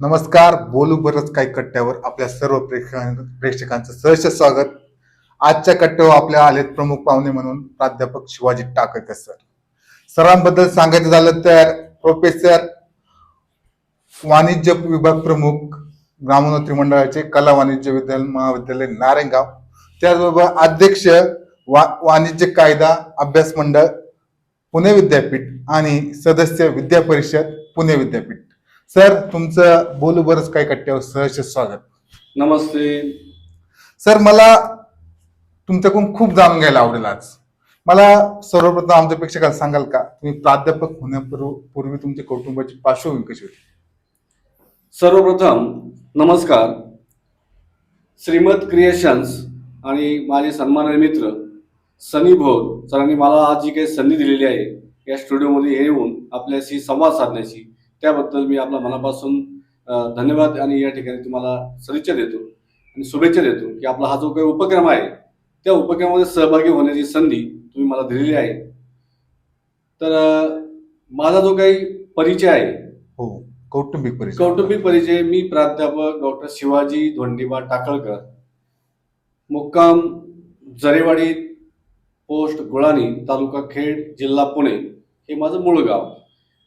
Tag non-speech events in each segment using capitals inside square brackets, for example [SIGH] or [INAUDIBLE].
नमस्कार बोलू बरंच काही कट्ट्यावर आपल्या सर्व प्रेक्षकां प्रेक्षकांचं सहर्ष स्वागत. आजच्या कट्ट्यावर आपल्या आलेत प्रमुख पाहुणे म्हणून प्राध्यापक शिवाजी टाकळकर सर. सरांबद्दल सांगायचं झालं तर प्रोफेसर वाणिज्य विभाग प्रमुख ग्रामोन्नती मंडळाचे कला वाणिज्य विद्यालय महाविद्यालय नारायणगाव. त्याचबरोबर अध्यक्ष वा वाणिज्य कायदा अभ्यास मंडळ पुणे विद्यापीठ आणि सदस्य विद्या परिषद पुणे विद्यापीठ. सर तुमचं बोलू बरंच काही कट्ट्यावर सहर्ष स्वागत. नमस्ते. सर मला तुमच्याकडून खूप जाणून घ्यायला आवडेल आज. मला सर्वप्रथम आमच्या प्रेक्षकाला सांगाल का तुम्ही प्राध्यापक होण्यापूर्वी पूर्वी तुमच्या कुटुंबाची पार्श्वभूमी कशी होती? सर्वप्रथम नमस्कार. श्रीमद क्रिएशन्स आणि माझे सन्माननीय मित्र सनी भोर सरांनी मला आज जी काही संधी दिलेली आहे या स्टुडिओमध्ये येऊन आपल्याशी संवाद साधण्याची त्याबद्दल मी आपल्या मनापासून धन्यवाद आणि या ठिकाणी तुम्हाला सदिच्छा देतो आणि शुभेच्छा देतो की आपला हा जो काही उपक्रम आहे त्या उपक्रमामध्ये सहभागी होण्याची संधी तुम्ही मला दिलेली आहे. तर माझा जो काही परिचय आहे हो कौटुंबिक परिचय. कौटुंबिक परिचय मी प्राध्यापक डॉक्टर शिवाजी धोंडीबा टाकळकर मुक्काम जरेवाडी पोस्ट गुळाणी तालुका खेड जिल्हा पुणे हे माझं मूळ गाव.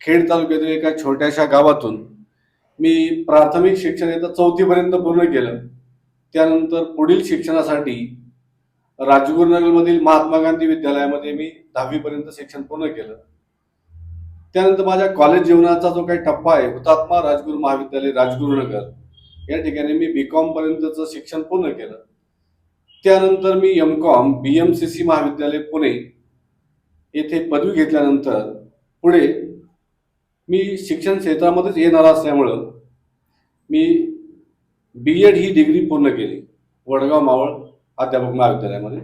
खेड तालुक्यातील एका छोट्याशा गावातून मी प्राथमिक शिक्षण येतं चौथीपर्यंत पूर्ण केलं. त्यानंतर पुढील शिक्षणासाठी राजगुरुनगरमधील महात्मा गांधी विद्यालयामध्ये मी दहावीपर्यंत शिक्षण पूर्ण केलं. त्यानंतर माझ्या कॉलेज जीवनाचा जो काही टप्पा आहे हुतात्मा राजगुरू महाविद्यालय राजगुरुनगर या ठिकाणी मी बी कॉम पर्यंतचं शिक्षण पूर्ण केलं. त्यानंतर मी M com B M C C महाविद्यालय पुणे येथे पदवी घेतल्यानंतर पुढे मी शिक्षण क्षेत्रामध्येच येणार असल्यामुळं मी बी एड ही डिग्री पूर्ण केली वडगाव मावळ अध्यापक महाविद्यालयामध्ये.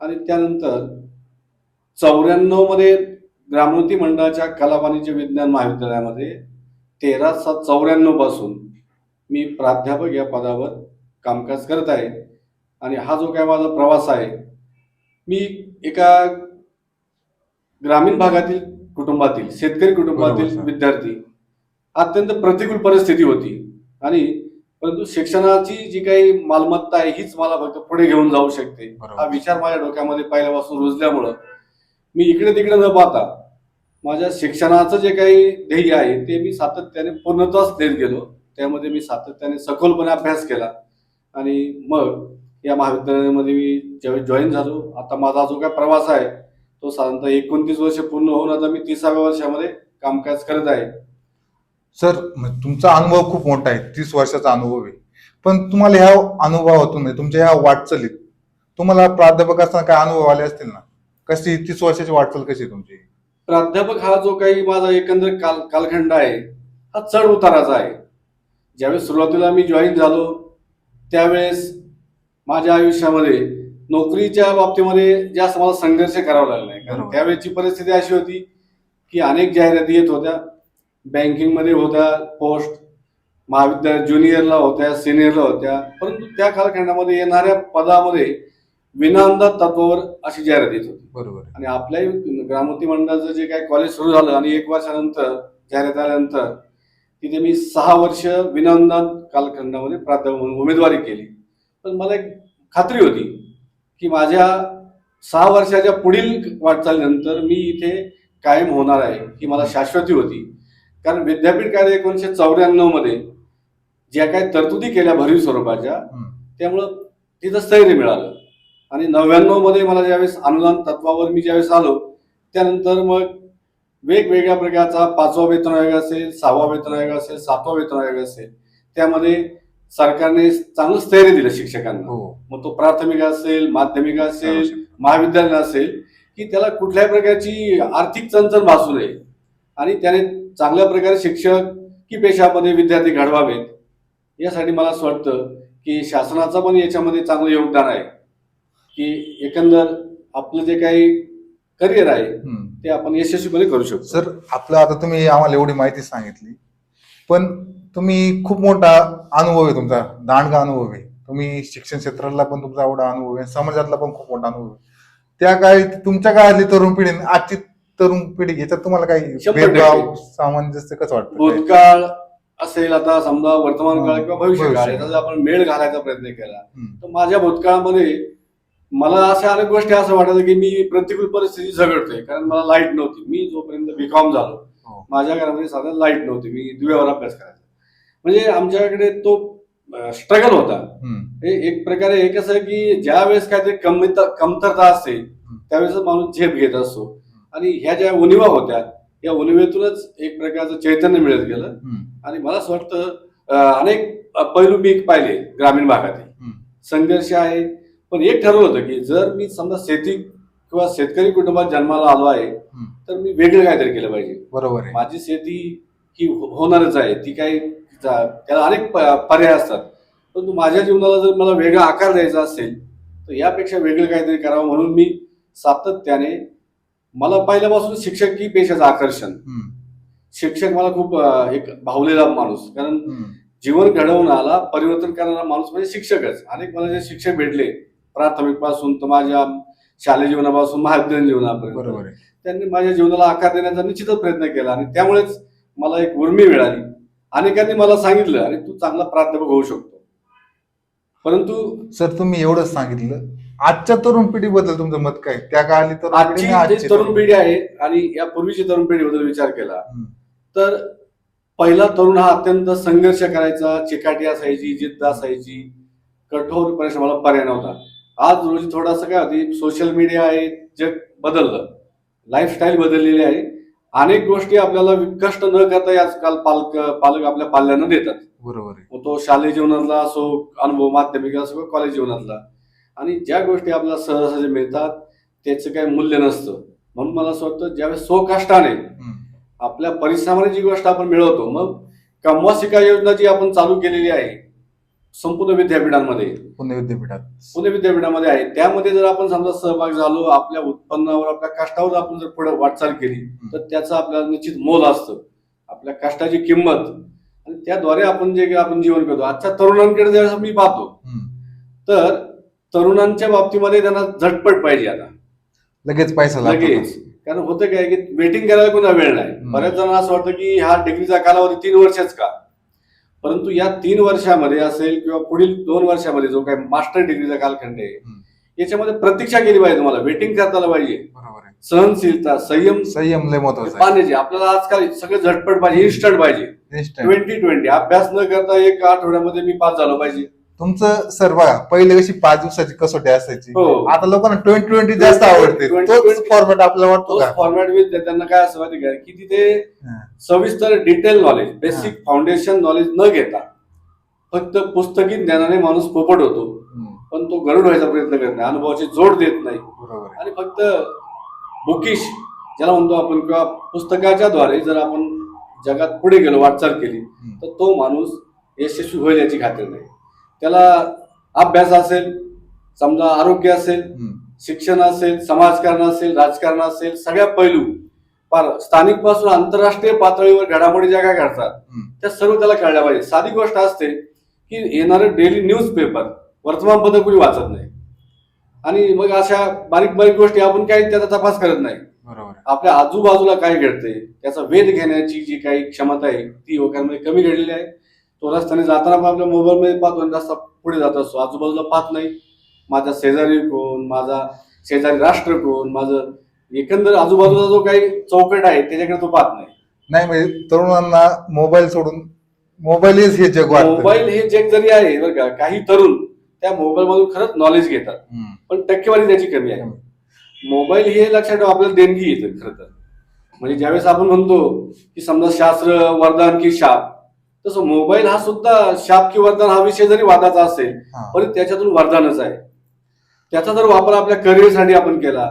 आणि त्यानंतर चौऱ्याण्णवमध्ये ग्रामोन्नती मंडळाच्या कला वाणिज्य विज्ञान महाविद्यालयामध्ये तेरा सात चौऱ्याण्णवपासून मी प्राध्यापक या पदावर कामकाज करत आहे. आणि हा जो काय माझा प्रवास आहे मी एका ग्रामीण भागातील कुटुंबातील शेतकरी कुटुंबातील. विद्यार्थी अत्यंत प्रतिकूल परिस्थिती होती. आणि परंतु शिक्षणाची जी काही मालमत्ता आहे हीच मला फक्त पुढे घेऊन जाऊ शकते. हा विचार माझ्या डोक्यामध्ये पहिल्यापासून रुजल्यामुळं. मी इकडे तिकडे न पाहता माझ्या शिक्षणाचं जे काही ध्येय आहे ते मी सातत्याने पूर्णत्वाच देत गेलो. त्यामध्ये मी सातत्याने सखोलपणे अभ्यास केला. आणि मग या महाविद्यालयामध्ये मी ज्यावेळी जॉईन झालो आता माझा जो काय प्रवास आहे तो साधारणतः एकोणतीस वर्ष पूर्ण होऊन आता मी तिसाव्या वर्षामध्ये कामकाज करत आहे. सर तुमचा अनुभव खूप मोठा आहे. तीस वर्षाचा अनुभव आहे. पण तुम्हाला ह्या अनुभवातून म्हणजे तुमच्या ह्या वाटचालीत तुम्हाला प्राध्यापक असताना काय अनुभव आले असतील ना? कशी तीस वर्षाची वाटचाल कशी आहे तुमची? प्राध्यापक हा जो काही माझा एकंदर काल कालखंड आहे हा चढ उताराचा आहे. ज्यावेळेस सुरुवातीला मी जॉईन झालो त्यावेळेस माझ्या आयुष्यामध्ये नोकरीच्या बाबतीमध्ये जास्त मला संघर्ष करावा लागला नाही. कारण बरोबर. त्यावेळेची परिस्थिती अशी होती की अनेक जाहिराती येत होत्या. बँकिंगमध्ये होत्या पोस्ट महाविद्यालय ज्युनियरला होत्या सिनियरला होत्या. परंतु त्या कालखंडामध्ये येणाऱ्या पदामध्ये विनामदार तत्वावर अशी जाहिरात येत होती. बरोबर आणि आपल्याही ग्रामोती मंडळाचं जे काही कॉलेज सुरू झालं आणि एक वर्षानंतर जाहिरात आल्यानंतर तिथे मी सहा वर्ष विनामदान कालखंडामध्ये प्राध्यापक म्हणून उमेदवारी केली. पण मला एक खात्री होती. की माझ्या सहा वर्षाच्या पुढील वाटचालीनंतर मी इथे कायम होणार आहे ही मला शाश्वती होती कारण विद्यापीठ कायदा एकोणीसशे चौऱ्याण्णवमध्ये ज्या काही तरतुदी केल्या भरीव स्वरूपाच्या. त्यामुळं तिथं स्थैर्य मिळालं आणि नव्याण्णवमध्ये मला ज्यावेळेस अनुदान तत्वावर मी ज्यावेळेस आलो त्यानंतर मग वेगवेगळ्या प्रकारचा पाचवा वेतन आयोग असेल सहावा वेतन आयोग असेल सातवा वेतन आयोग असेल त्यामध्ये सरकारने चांगलं स्थैर्य दिलं शिक्षकांना. हो. मग तो प्राथमिक असेल माध्यमिक असेल महाविद्यालय असेल की त्याला कुठल्याही प्रकारची आर्थिक चणचण भासू नये. आणि त्याने चांगल्या प्रकारे शिक्षक की पेशामध्ये विद्यार्थी घडवावेत यासाठी मला असं वाटतं की शासनाचं पण याच्यामध्ये चांगलं योगदान आहे. की एकंदर आपलं जे काही करिअर आहे. ते आपण यशस्वीपणे करू शकतो. सर आपलं आता तुम्ही आम्हाला एवढी माहिती सांगितली. पण तुम्ही खूप मोठा अनुभव आहे तुमचा दांडगा अनुभव आहे तुम्ही शिक्षण क्षेत्रातला पण तुमचा एवढा अनुभव आहे समाजातला पण खूप मोठा अनुभव आहे त्या काळी तुमच्या काळातली तरुण पिढी आजची तरुण पिढी याच्यात तुम्हाला काही. भेदभाव सामंजस्य कसं वाटतं भूतकाळ असेल आता समजा वर्तमान काळ किंवा भविष्य काळ. याचा आपण मेळ घालायचा प्रयत्न केला. तर माझ्या भूतकाळामध्ये मला अशा अनेक गोष्टी असं वाटायचं की मी प्रतिकूल परिस्थिती झगडतोय कारण मला लाइट नव्हती मी जोपर्यंत बीकॉम झालो हो. माझ्या घरामध्ये साधा लाइट नव्हती मी दिव्यावर अभ्यास करायचा म्हणजे आमच्याकडे तो स्ट्रगल होता. एक प्रकारे हे कसं आहे की ज्या वेळेस काहीतरी कमता कमतरता असते त्यावेळेस माणूस झेप घेत असतो. आणि ह्या ज्या उणिवा होत्या या उणिवेतूनच एक प्रकारचं चैतन्य मिळत गेलं. आणि मला असं वाटतं अनेक पैलू मी पाहिले ग्रामीण भागातील. संघर्ष आहे. पण एक ठरवलं होतं की जर मी समजा शेती किंवा शेतकरी कुटुंबात जन्माला आलो आहे. तर मी वेगळं काहीतरी केलं पाहिजे. बरोबर माझी शेती ही हो- होणारच आहे. ती काही त्याला अनेक पर्याय असतात. परंतु माझ्या जीवनाला जर मला वेगळा आकार द्यायचा असेल तर यापेक्षा वेगळं काहीतरी करावं म्हणून मी सातत्याने मला पहिल्यापासून शिक्षक ही पेशाचं आकर्षण. शिक्षक मला खूप एक भावलेला माणूस. कारण. जीवन घडवून आला परिवर्तन करणारा माणूस म्हणजे शिक्षकच. अनेक मला जे शिक्षक भेटले प्राथमिकपासून तर माझ्या शालेय जीवनापासून महाविद्यालयीन जीवनापर्यंत. त्यांनी माझ्या जीवनाला आकार देण्याचा निश्चितच प्रयत्न केला आणि त्यामुळेच मला एक उर्मी मिळाली. अनेकांनी मला सांगितलं आणि तू चांगला प्राध्यापक होऊ शकतो. परंतु सर तुम्ही एवढंच सांगितलं. आजच्या तरुण पिढीबद्दल तुमचं मत काय? त्या काळी तरुण आजची पिढी आणि जी आजची तरुण पिढी आहे आणि या पूर्वीची तरुण पिढीबद्दल विचार केला हम्म. तर पहिला तरुण हा अत्यंत संघर्ष करायचा चिकाटी असायची जिद्द असायची कठोर परिश्रमाला पर्याय नव्हता. आज रोजी थोडासा काय होती सोशल मीडिया आहे जग बदललं. लाईफस्टाईल बदललेली आहे. अनेक गोष्टी आपल्याला कष्ट न करता आजकाल पालक पालक आपल्या पाल्यांना देतात. बरोबर तो शालेय जीवनातला असो अनुभव माध्यमिक असो किंवा कॉलेज जीवनातला. आणि ज्या गोष्टी आपल्याला सहजासहजी मिळतात त्याचं काही मूल्य नसतं. म्हणून मला असं वाटतं ज्यावेळेस स्वकष्टाने. आपल्या परिश्रमाने जी गोष्ट आपण मिळवतो मग कमवा शिका योजना जी आपण चालू केलेली आहे संपूर्ण विद्यापीठांमध्ये. पुणे विद्यापीठात. पुणे विद्यापीठामध्ये आहे. त्यामध्ये जर आपण समजा सहभाग झालो आपल्या उत्पन्नावर आपल्या कष्टावर आपण जर पुढे वाटचाल केली तर त्याचं आपल्याला निश्चित मोल असतं. आपल्या कष्टाची किंमत. आणि त्याद्वारे आपण जे आपण जीवन करतो. आजच्या तरुणांकडे ज्यावेळेस मी पाहतो. तर तरुणांच्या बाबतीमध्ये त्यांना झटपट पाहिजे आता. लगेच पैसा. लगेच. कारण होतं काय की वेटिंग करायला कोणा वेळ नाही. बऱ्याच जणांना असं वाटतं की हा डिग्रीचा कालावधी तीन वर्षच का? परंतु या तीन वर्षामध्ये असेल किंवा पुढील दोन वर्षामध्ये जो काही मास्टर डिग्रीचा कालखंड आहे. याच्यामध्ये प्रतीक्षा केली पाहिजे तुम्हाला. वेटिंग करता आलं पाहिजे सहनशीलता संयम. संयम लय महत्त्वाचा आहे. पाण्याची. आपल्याला आजकाल सगळं झटपट पाहिजे इन्स्टंट पाहिजे. ट्वेंटी ट्वेंटी अभ्यास न करता एक आठवड्यामध्ये मी पास झालो पाहिजे. तुमचं सर बघा पहिले कशी पाच दिवसाची कसोटी असायची हो. आता लोकांना ट्वेंटी ट्वेंटी जास्त 20, आवडते 20, तोच 20. फॉर्मॅट आपल्याला वाटतो का फॉर्मॅट विथ त्यांना काय असं माहिती का की तिथे हा. सविस्तर detail knowledge basic foundation knowledge न घेता फक्त पुस्तकी ज्ञानाने माणूस पोपट होतो हम्म. पण तो गरुड व्हायचा प्रयत्न करत नाही अनुभवाची जोड देत नाही बरोबर आहे आणि फक्त बुकिश ज्याला म्हणतो आपण किंवा पुस्तकाच्या द्वारे जर आपण जगात पुढे गेलो वाटचाल केली हम्म. तर तो माणूस यशस्वी होईल याची खात्री नाही त्याला अभ्यास असेल समजा आरोग्य असेल. शिक्षण असेल समाजकारण असेल राजकारण असेल सगळ्या पैलू पार स्थानिकपासून आंतरराष्ट्रीय पातळीवर घडामोडी ज्या काय घडतात. त्या सर्व त्याला कळल्या पाहिजे साधी गोष्ट असते की येणारे डेली न्यूज पेपर वर्तमानपत्र कोणी वाचत नाही आणि मग अशा बारीक बारीक गोष्टी आपण काही त्याचा तपास करत नाही. आपल्या आजूबाजूला काय घडते त्याचा वेध घेण्याची जी काही क्षमता आहे ती युवकांमध्ये कमी घडलेली आहे तो रस्त्याने जाताना आपण आपल्या मोबाईलमध्ये पाहतो आणि रस्ता पुढे जात असतो. आजूबाजूला पाहत नाही. माझा शेजारी कोण माझा शेजारी राष्ट्र कोण माझं एकंदर आजूबाजूचा जो काही चौकट आहे त्याच्याकडे तो पाहत नाही. नाही म्हणजे तरुणांना मोबाईल सोडून मोबाईलच हे जग वाटतं. मोबाईल हे जग जरी आहे बरं का काही तरुण त्या मोबाईल मधून खरंच नॉलेज घेतात. हम्म. पण टक्केवारी त्याची कमी आहे. मोबाईल हे लक्षात ठेवा आपल्याला देणगी येतं खरं तर. म्हणजे ज्यावेळेस आपण म्हणतो की समजा शास्त्र वरदान की शाप तसं मोबाईल हा सुद्धा शाप की वरदान हा विषय जरी वादाचा असेल हा. तरी त्याच्यातून वरदानच आहे. त्याचा जर वापर आपल्या करिअरसाठी आपण केला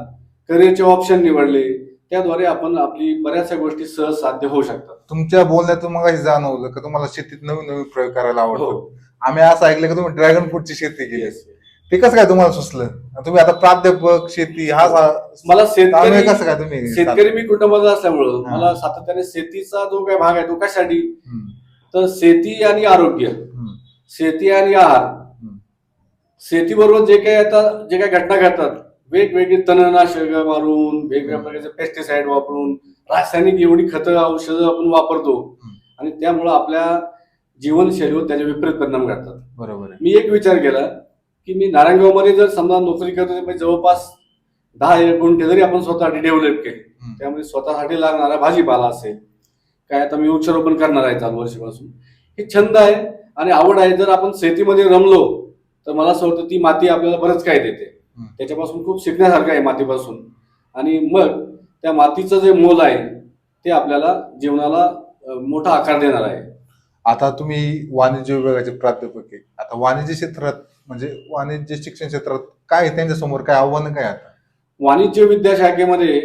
करिअरचे ऑप्शन निवडले त्याद्वारे आपण आपली बऱ्याचशा गोष्टी सहज साध्य होऊ शकतात. तुमच्या बोलण्यातून मग जाणवलं का? तुम्हाला शेतीत नवीन नवीन प्रयोग करायला आवडतो. हो. आम्ही असं ऐकलं की तुम्ही ड्रॅगन फ्रूटची शेती केली. ते कसं काय तुम्हाला सुचलं? तुम्ही आता प्राध्यापक शेती हा सा- मला ताळमेळ शेतकरी कसं काय तुम्ही शेतकरी मी कुटुंबाचा असल्यामुळं हा. मला सातत्याने शेतीचा जो काय भाग आहे तो कशासाठी? हम्म. तर शेती आणि आरोग्य. शेती आणि आहार. शेतीबरोबर जे काही आता जे काही घटना घडतात वेगवेगळी तणनाशक मारून वेगवेगळ्या प्रकारचे पेस्टिसाइड वापरून रासायनिक एवढी खतं औषधं आपण वापरतो. आणि त्यामुळं आपल्या जीवनशैलीवर त्याचे विपरीत परिणाम घडतात. बरोबर मी एक विचार केला की मी नारायणगावमध्ये जर समजा नोकरी करतो तर जवळपास दहा एक गुंठे जरी आपण स्वतःसाठी डेव्हलप केले. त्यामध्ये स्वतःसाठी लागणारा भाजीपाला असेल काय आता मी वृक्षारोपण करणार आहे चालू वर्षीपासून. हे छंद आहे आणि आवड आहे. जर आपण शेतीमध्ये रमलो तर मला असं वाटतं ती माती आपल्याला बरंच काय देते. त्याच्यापासून खूप शिकण्यासारखं आहे मातीपासून. आणि मग त्या मातीचं जे मोल आहे ते आपल्याला जीवनाला मोठा आकार देणार आहे. आता तुम्ही वाणिज्य विभागाचे प्राध्यापक आहे. आता वाणिज्य क्षेत्रात म्हणजे वाणिज्य शिक्षण क्षेत्रात काय आहे? त्यांच्यासमोर काय आव्हानं काय आता? वाणिज्य विद्याशाखेमध्ये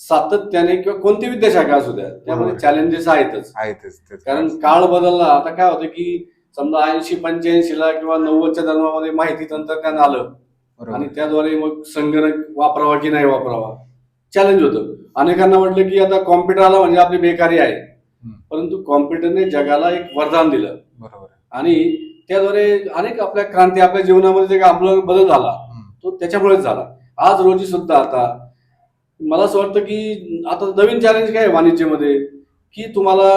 सातत्याने किंवा कोणती विद्याशाखा असू द्या. त्यामध्ये चॅलेंजेस आहेतच आहेतच तेच. कारण काळ बदलला आता काय होतं की समजा ऐंशी पंच्याऐंशी ला किंवा नव्वदच्या दरम्यामध्ये माहिती तंत्रज्ञान आलं आणि त्याद्वारे मग संगणक वापरावा की नाही वापरावा चॅलेंज होतं अनेकांना वाटलं की आता कॉम्प्युटर आला म्हणजे आपली बेकारी आहे परंतु कॉम्प्युटरने जगाला एक वरदान दिलं बरोबर. आणि त्याद्वारे अनेक आपल्या क्रांती आपल्या जीवनामध्ये जे आपला बदल झाला. तो त्याच्यामुळेच झाला आज रोजी सुद्धा आता मला असं वाटतं की आता नवीन चॅलेंज काय वाणिज्यामध्ये की तुम्हाला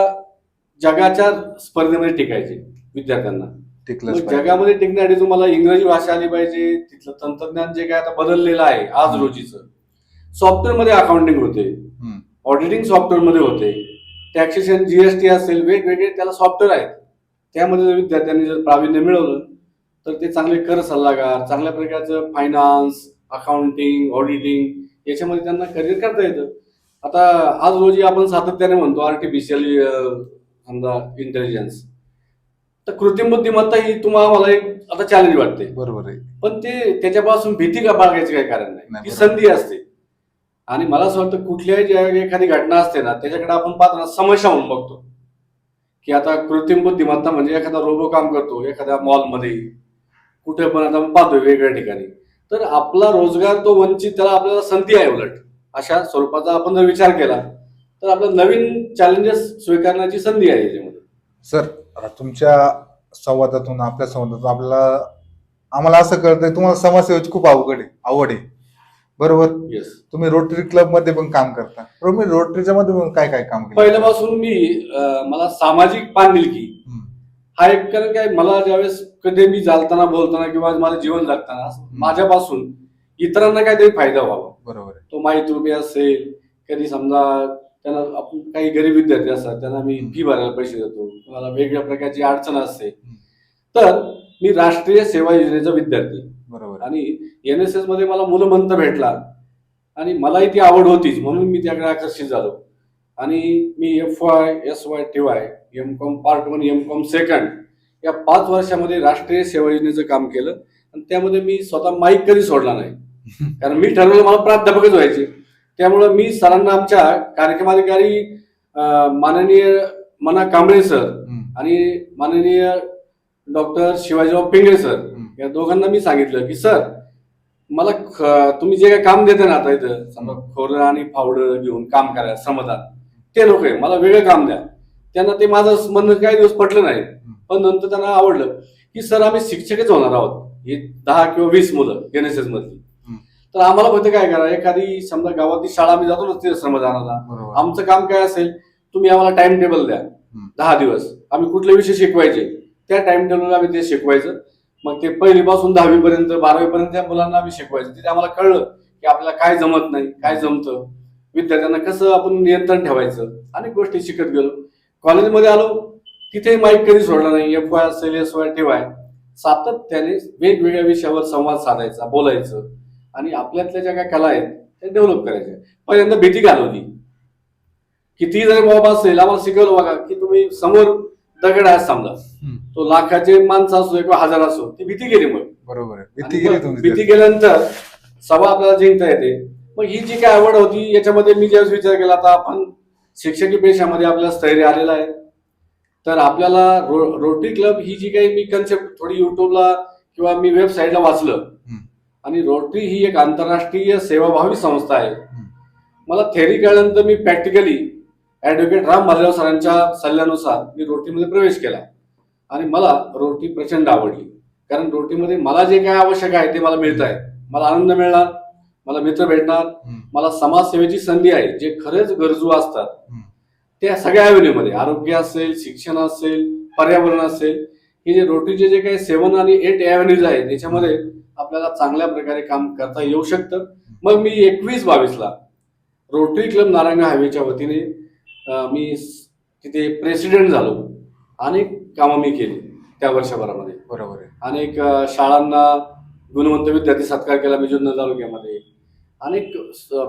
जगाच्या स्पर्धेमध्ये टिकायचे विद्यार्थ्यांना. जगामध्ये टिकण्यासाठी तुम्हाला इंग्रजी भाषा आली पाहिजे तिथलं तंत्रज्ञान जे काय आता बदललेलं आहे आज. रोजीचं सॉफ्टवेअरमध्ये अकाउंटिंग होते. ऑडिटिंग सॉफ्टवेअरमध्ये होते टॅक्सेशन जीएसटी असेल वेगवेगळे त्याला सॉफ्टवेअर आहेत त्यामध्ये जर विद्यार्थ्यांनी जर प्रावीण्य मिळवलं तर ते चांगले कर सल्लागार चांगल्या प्रकारचं फायनान्स अकाउंटिंग ऑडिटिंग याच्यामध्ये त्यांना करिअर करता येतं. आता आज रोजी आपण सातत्याने म्हणतो आर्टिफिशियल समजा इंटेलिजन्स तर कृत्रिम बुद्धिमत्ता ही तुम्हाला मला एक आता चॅलेंज वाटते. बरोबर आहे. पण ते त्याच्यापासून भीती का बाळगायची काही कारण नाही. ती. संधी असते. आणि मला असं वाटतं कुठल्याही ज्या एखादी घटना असते ना त्याच्याकडे आपण पाहताना समस्या म्हणून बघतो. की आता कृत्रिम बुद्धिमत्ता म्हणजे एखादा रोबो काम करतो एखाद्या मॉलमध्ये कुठे पण आता पाहतोय वेगवेगळ्या ठिकाणी. तर आपला रोजगार तो वंचित त्याला आपल्याला संधी आहे उलट. अशा स्वरूपाचा आपण जर विचार केला तर आपल्याला नवीन चॅलेंजेस स्वीकारण्याची संधी आहे याच्यामध्ये. सर आता तुमच्या संवादातून आपल्या संवादातून आपल्याला आम्हाला असं कळतंय तुम्हाला समाजसेवेची खूप अवघड आहे आवड आहे. बरोबर? येस तुम्ही रोटरी क्लबमध्ये पण काम करता. बरोबर मी रोटरीच्या मध्ये पण काय काय काम केलं? पहिल्यापासून मी अं, मला सामाजिक हम्म. हा एक कारण काय मला ज्यावेळेस कधी मी चालताना बोलताना किंवा माझं जीवन जगताना माझ्यापासून इतरांना काहीतरी फायदा व्हावा. बरोबर तो माहिती रुपये असेल कधी समजा त्यांना आपण काही गरीब विद्यार्थी असतात त्यांना मी फी भरायला पैसे देतो कोणाला वेगवेगळ्या प्रकारची अडचण असते. तर मी राष्ट्रीय सेवा योजनेचा विद्यार्थी. बरोबर. आणि एन एस एसमध्ये मला मूलमंत्र भेटला. आणि मलाही ती आवड होतीच म्हणून मी त्याकडे आकर्षित झालो. आणि मी F Y S Y T Y M com part one M com second या पाच वर्षामध्ये राष्ट्रीय सेवा योजनेचं काम केलं. आणि त्यामध्ये मी स्वतः माईक कधी सोडला नाही. [LAUGHS] कारण मी ठरवलं मला प्राध्यापकच व्हायचे. त्यामुळं मी सरांना आमच्या कार्यक्रमाधिकारी माननीय मना कांबळे सर. आणि माननीय डॉक्टर शिवाजीराव पिंगळे सर. या दोघांना मी सांगितलं की सर मला तुम्ही जे काही काम देता ना आता इथं समजा खोरं आणि फावडं घेऊन काम करायला श्रमदान ते नको आहे मला वेगळं काम द्या. त्यांना ते माझं म्हणणं काही दिवस पटलं नाही. पण नंतर त्यांना आवडलं की सर आम्ही शिक्षकच होणार आहोत. हे दहा किंवा वीस मुलं एन एस एस मधली. तर आम्हाला फक्त काय करा एखादी समजा गावातली शाळा आम्ही जातो ना तिथे श्रमदानाला आमचं काम काय असेल तुम्ही आम्हाला टाइम टेबल द्या. दहा दिवस. आम्ही कुठले विषय शिकवायचे? त्या टाइम टेबलला आम्ही ते शिकवायचं. मग ते पहिलीपासून दहावी पर्यंत बारावी पर्यंत त्या मुलांना आम्ही शिकवायचं. तिथे आम्हाला कळलं की आपल्याला काय जमत नाही काय जमतं. विद्यार्थ्यांना कसं आपण नियंत्रण ठेवायचं? अनेक गोष्टी शिकत गेलो. कॉलेजमध्ये आलो तिथे माईक कधी सोडला नाही. एफ वाय असेल एस वाय टी वाय सातत्याने वेगवेगळ्या विषयावर संवाद साधायचा बोलायचं. आणि आपल्यातल्या ज्या काय कला आहेत त्या डेव्हलप करायच्या पहिल्यांदा भीती घालवली. किती जरी बाबा असेल आम्हाला शिकवलं बघा की तुम्ही समोर दगड आहे समजा. तो लाखाचे माणसं असो किंवा हजार असो ती भीती गेली मग. बरोबर भीती गेली भीती गेल्यानंतर सभा आपल्याला जिंकता येते. मग ही जी काय आवड होती याच्यामध्ये मी ज्यावेळेस विचार केला आता आपण शिक्षकी पेशामध्ये आपल्याला स्थैर्य आलेलं आहे तर आपल्याला रो रोटरी क्लब ही जी काही मी कन्सेप्ट थोडी युट्यूबला किंवा मी वेबसाईटला वाचलं. आणि रोटरी ही एक आंतरराष्ट्रीय सेवाभावी संस्था आहे. मला थेअरी कळल्यानंतर मी प्रॅक्टिकली ऍडव्होकेट राम भालेराव सरांच्या सल्ल्यानुसार मी रोटीमध्ये प्रवेश केला आणि मला रोटी प्रचंड आवडली कारण रोटीमध्ये मला जे काय आवश्यक आहे ते मला मिळत आहे मला आनंद मिळणार मला मित्र भेटणार. मला समाजसेवेची संधी आहे जे खरेच गरजू असतात. त्या सगळ्या ॲव्हेन्यूमध्ये आरोग्य असेल शिक्षण असेल पर्यावरण असेल हे जे रोटरीचे जे काही सेवन आणि एट ॲव्हन्यूज आहेत त्याच्यामध्ये आपल्याला चांगल्या प्रकारे काम करता येऊ शकतं. मग मी एकवीस बावीसला रोटरी क्लब नारायण हायवेच्या वतीने मी तिथे प्रेसिडेंट झालो. अनेक कामं मी केली त्या वर्षभरामध्ये. बरोबर आहे. अनेक शाळांना गुणवंत विद्यार्थी सत्कार केला मी जुन्नर तालुक्यामध्ये. अनेक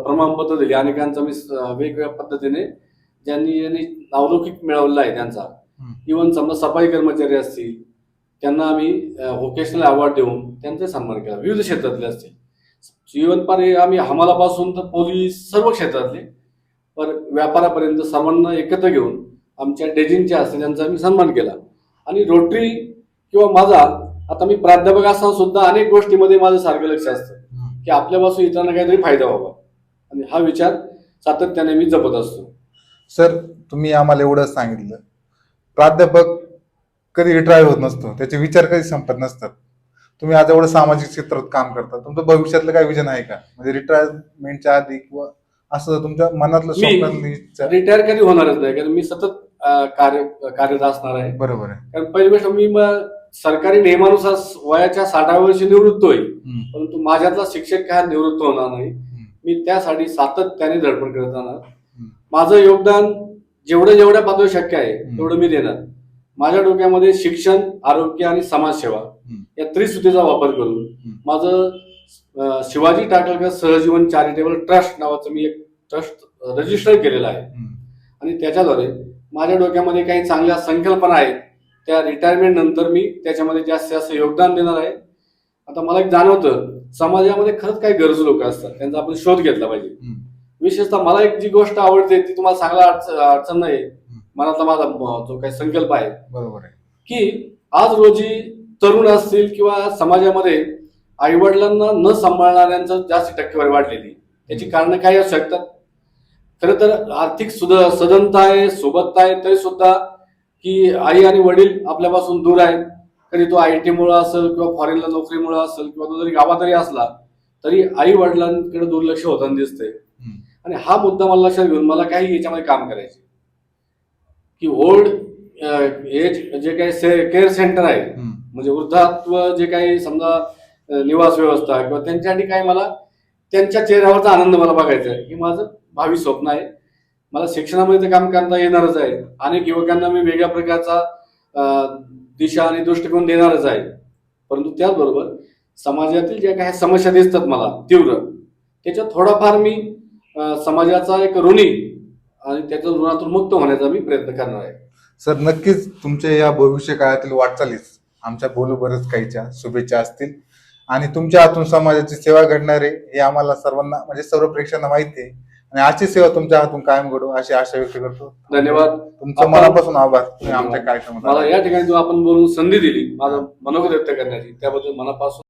प्रमाणपत्र दिली. अनेकांचा मी वेगवेगळ्या पद्धतीने ज्यांनी यांनी नावलौकिक मिळवलेला आहे त्यांचा. इवन समजा सफाई कर्मचारी असतील त्यांना आम्ही व्होकेशनल अवॉर्ड देऊन त्यांचा सन्मान केला. विविध क्षेत्रातले असतील. इवन पार आम्ही हमालापासून तर पोलीस सर्व क्षेत्रातले पर व्यापारापर्यंत सर्वांना एकत्र घेऊन आमच्या डेजिंगच्या हस्ते त्यांचा आम्ही सन्मान केला. आणि रोटरी किंवा माझा आता मी प्राध्यापक असताना सुद्धा अनेक गोष्टीमध्ये माझं सारखं लक्ष असतं. की आपल्यापासून इतरांना काहीतरी फायदा व्हावा. आणि हा विचार सातत्याने मी जपत असतो. सर तुम्ही आम्हाला एवढं सांगितलं. प्राध्यापक कधी रिटायर होत नसतो. त्याचे विचार कधी संपत नसतात. तुम्ही आज एवढं सामाजिक क्षेत्रात काम करता. तुमचं भविष्यातलं काय विजन आहे का? म्हणजे रिटायरमेंटच्या आधी किंवा असं तुमच्या मनातलं मी- स्वप्न रिटायर कधी होणारच नाही. कारण मी सतत कार्य कार्यरत असणार आहे. बरोबर आहे. कारण पहिली गोष्ट मी सरकारी नियमानुसार वयाच्या साठाव्या वर्षी निवृत्त होईल. परंतु माझ्यातला शिक्षक हा निवृत्त होणार नाही. मी त्यासाठी सातत्याने धडपड करत हम्म. माझं योगदान जेवढं जेवढ्या पातळी शक्य आहे. तेवढं मी देणार माझ्या डोक्यामध्ये शिक्षण आरोग्य आणि समाजसेवा. या त्रिसूतीचा वापर करून. माझं शिवाजी टाकळकर सहजीवन चॅरिटेबल ट्रस्ट नावाचं मी एक ट्रस्ट रजिस्टर केलेलं आहे. आणि त्याच्याद्वारे माझ्या डोक्यामध्ये काही चांगल्या संकल्पना आहेत त्या रिटायरमेंट नंतर मी त्याच्यामध्ये जास्तीत जास्त योगदान देणार आहे. आता मला एक जाणवतं समाजामध्ये खरंच काही गरजू लोक असतात त्यांचा आपण शोध घेतला पाहिजे. विशेषतः मला एक जी गोष्ट आवडते ती तुम्हाला सांगायला अडचण नाही. मनातला माझा जो काही संकल्प आहे. बरोबर आहे. की आज रोजी तरुण असतील किंवा समाजामध्ये आईवडिलांना न सांभाळणाऱ्यांचं जास्त टक्केवारी वाढलेली. त्याची कारणं काही असू शकतात. खरं तर आर्थिक सुद सदनता आहे सोबतता आहे तरी सुद्धा की आई आणि वडील आपल्यापासून दूर आहेत. कधी तो आय मुळे असेल किंवा फॉरेनला नोकरीमुळे असेल किंवा तो जरी गावात जरी असला तरी आई वडिलांकडे दुर्लक्ष होताना हम्म. आणि हा मुद्दा मला लक्षात घेऊन मला काही याच्यामध्ये काम करायचे की ओल्ड एज जे काही केअर सेंटर आहे. म्हणजे वृद्धात्व जे काही समजा निवास व्यवस्था किंवा त्यांच्यासाठी काही मला त्यांच्या चेहऱ्यावरचा आनंद मला बघायचा आहे. हे माझं भावी स्वप्न आहे. मला शिक्षणामध्ये ते काम करता येणारच आहे. अनेक युवकांना मी वेगळ्या प्रकारचा दिशा आणि दृष्टिकोन देणारच आहे. परंतु त्याचबरोबर समाजातील ज्या काही समस्या दिसतात मला तीव्र त्याच्यात थोडाफार मी समाजाचा एक ऋणी आणि त्याच्या ऋणातून मुक्त होण्याचा मी प्रयत्न करणार आहे. सर नक्कीच तुमच्या या भविष्य काळातील वाटचालीस आमच्या बोलू काहीच्या शुभेच्छा असतील. आणि तुमच्या हातून समाजाची सेवा घडणारे हे आम्हाला सर्वांना म्हणजे सर्व प्रेक्षकांना माहिती आहे. आणि आजची सेवा तुमच्या हातून कायम घडू अशी आशा व्यक्त करतो. धन्यवाद. तुमचं मनापासून आभार तुम्ही आमच्या कार्यक्रमात मला. या ठिकाणी जो आपण बोलून संधी दिली माझं मनोगत व्यक्त करण्याची त्याबद्दल मनापासून